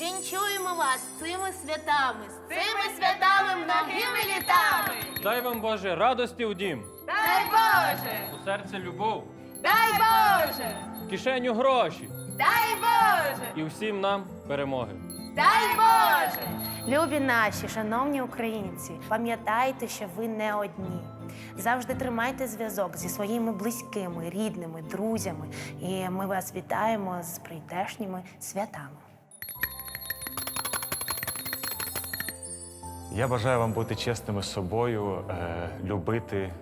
Вінчуємо вас з цими святами, з цими святами многими літами. Дай вам Боже радості у дім, Дай Боже! у серце любов, Дай Боже! в кишеню гроші Дай Боже! і всім нам перемоги. Дай Боже! Любі наші, шановні українці, пам'ятайте, що ви не одні. Завжди тримайте зв'язок зі своїми близькими, рідними, друзями. І ми вас вітаємо з прийдешніми святами. Я бажаю вам бути чесними з собою, е, любити, е,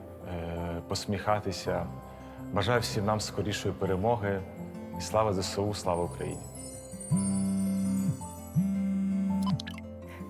посміхатися. Бажаю всім нам скорішої перемоги. І слава ЗСУ, слава Україні!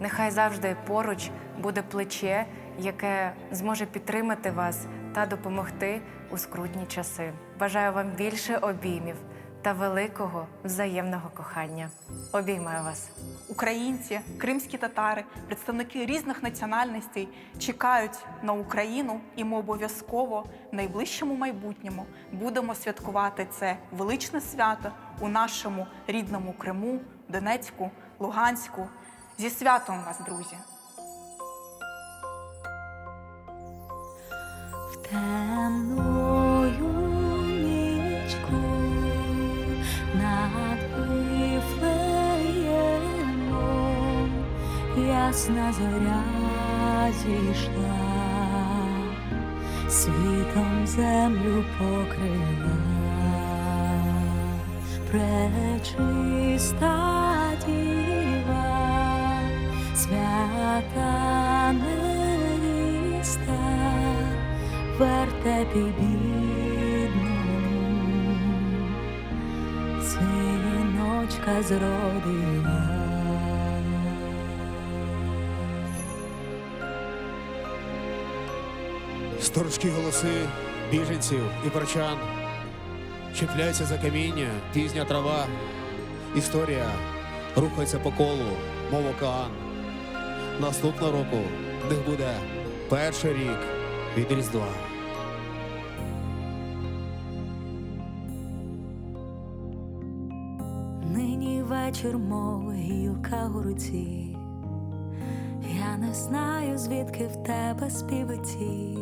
Нехай завжди поруч буде плече, яке зможе підтримати вас та допомогти у скрутні часи. Бажаю вам більше обіймів та великого взаємного кохання. Обіймаю вас. Українці, кримські татари, представники різних національностей чекають на Україну, і ми обов'язково в найближчому майбутньому будемо святкувати це величне свято у нашому рідному Криму, Донецьку, Луганську. Зі святом вас, друзі! В ясна зоря зійшла, світом землю покрила, пречиста діва, свята невіста вертепі бідному синочка зродила. Сторожкі голоси біженців і прочан. Чіпляється за каміння, пізня трава. Історія рухається по колу, мов океан. Наступного року в них буде перший рік від Різдва. Нині вечір, мов гілка у руці. Я не знаю, звідки в тебе співеці.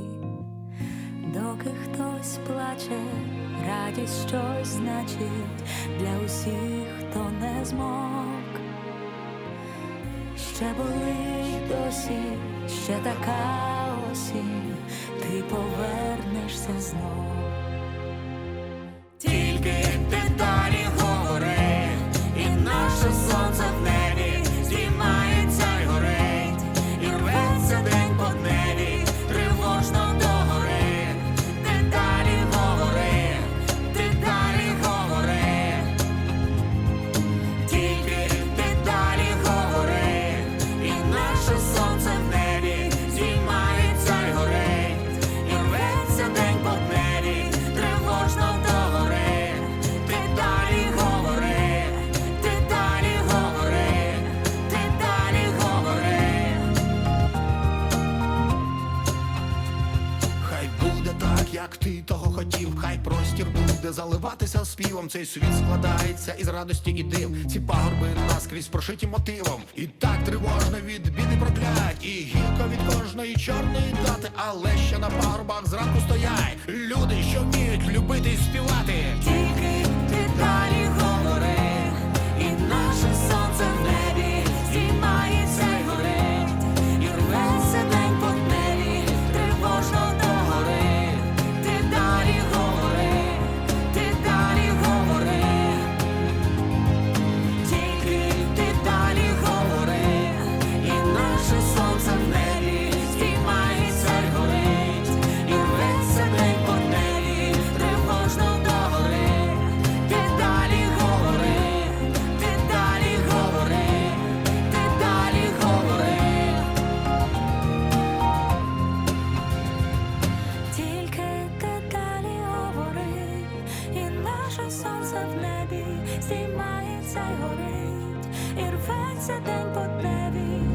Доки хтось плаче, радість щось значить для усіх, хто не змог. Ще болить досі, ще така осінь, ти повернешся знов. Як хотів. Хай простір буде заливатися співом. Цей світ складається із радості і див. Ці пагорби наскрізь прошиті мотивом. І так тривожно від біди проклять. І гірко від кожної чорної дати. Але ще на пагорбах зранку стоять люди, що вміють любити і співати. Тільки ти далі здіймається й горить, і рветься день по дневі,